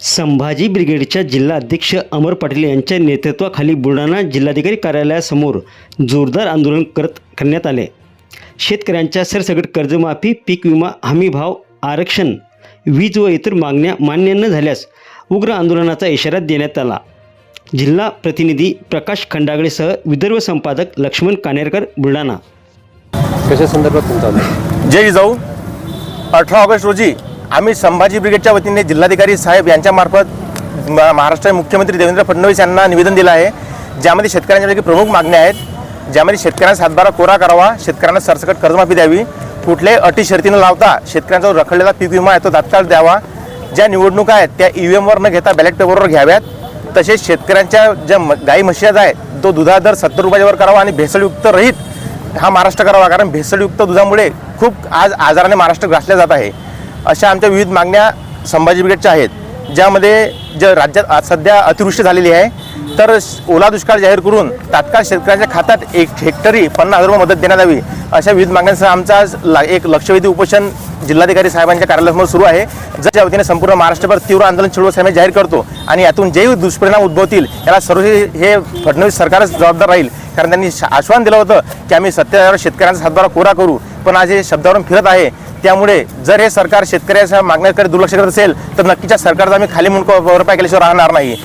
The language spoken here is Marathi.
संभाजी ब्रिगेडच्या जिल्हा अध्यक्ष अमर पाटील यांच्या नेतृत्वाखाली बुलढाणा जिल्हाधिकारी कार्यालयासमोर जोरदार आंदोलन करत करण्यात आले. शेतकऱ्यांच्या सरसकट कर्जमाफी पीक विमा हमी भाव आरक्षण वीज व इतर मागण्या मान्य न झाल्यास उग्र आंदोलनाचा इशारा देण्यात आला. जिल्हा प्रतिनिधी प्रकाश खंडागळेसह विदर्भ संपादक लक्ष्मण कानेरकर बुलढाणा. कशा संदर्भात तुमचा? जय जिजाऊ. अठरा ऑगस्ट रोजी आम्ही संभाजी ब्रिगेडच्या वतीने जिल्हाधिकारी साहेब यांच्यामार्फत म- महाराष्ट्राचे मुख्यमंत्री देवेंद्र फडणवीस यांना निवेदन दिलं आहे. ज्यामध्ये शेतकऱ्यांच्या प्रमुख मागण्या आहेत. ज्यामध्ये शेतकऱ्यांना सातबारा कोरा करावा शेतकऱ्यांना सरसकट कर्जमाफी द्यावी कुठल्याही अटी शर्तीनं लावता शेतकऱ्यांचा जो रखडलेला पीक विमा आहे तो तात्काळ द्यावा. ज्या निवडणुका आहेत त्या ई व्ही एमवर न घेता बॅलेट पेपरवर घ्याव्यात. तसेच शेतकऱ्यांच्या ज्या म- गाई म्हशी आहेत तो दुधा दर सत्तर रुपयावर करावा आणि भेसळयुक्त रहित हा महाराष्ट्र करावा. कारण भेसळयुक्त दुधामुळे खूप आज आजाराने महाराष्ट्र ग्रासल्या जात आहे. अशा आमच्या विविध मागण्या संभाजी ब्रिगेडच्या आहेत. ज्यामध्ये ज राज्यात सध्या अतिवृष्टी झालेली आहे. तर ओला दुष्काळ जाहीर करून तात्काळ शेतकऱ्यांच्या खात्यात एक हेक्टरी पन्नास हजार रुपये मदत देण्यात यावी अशा विविध मागण्यांसह आमचा आज ला- एक लक्षवेधी उपोषण जिल्हाधिकारी साहेबांच्या कार्यालयासमोर सुरू आहे. ज्याच्या वतीने संपूर्ण महाराष्ट्रभर तीव्र आंदोलन चिडवत आम्ही जाहीर करतो आणि यातून जे दुष्परिणाम उद्भवतील याला सर्व हे फडणवीस सरकारच जबाबदार राहील. कारण त्यांनी आश्वासन दिलं होतं की आम्ही सत्तेवर शेतकऱ्यांचा सातबारा कोरा करू. पण आज हे शब्दावरून फिरत आहे. त्यामुळे जर हे सरकार शेतकऱ्याच्या मागण्याकडे दुर्लक्ष करत असेल तर नक्कीच्या सरकारचा आम्ही खाली मुंडको भरपाई केल्याशिवाय राहणार नाही.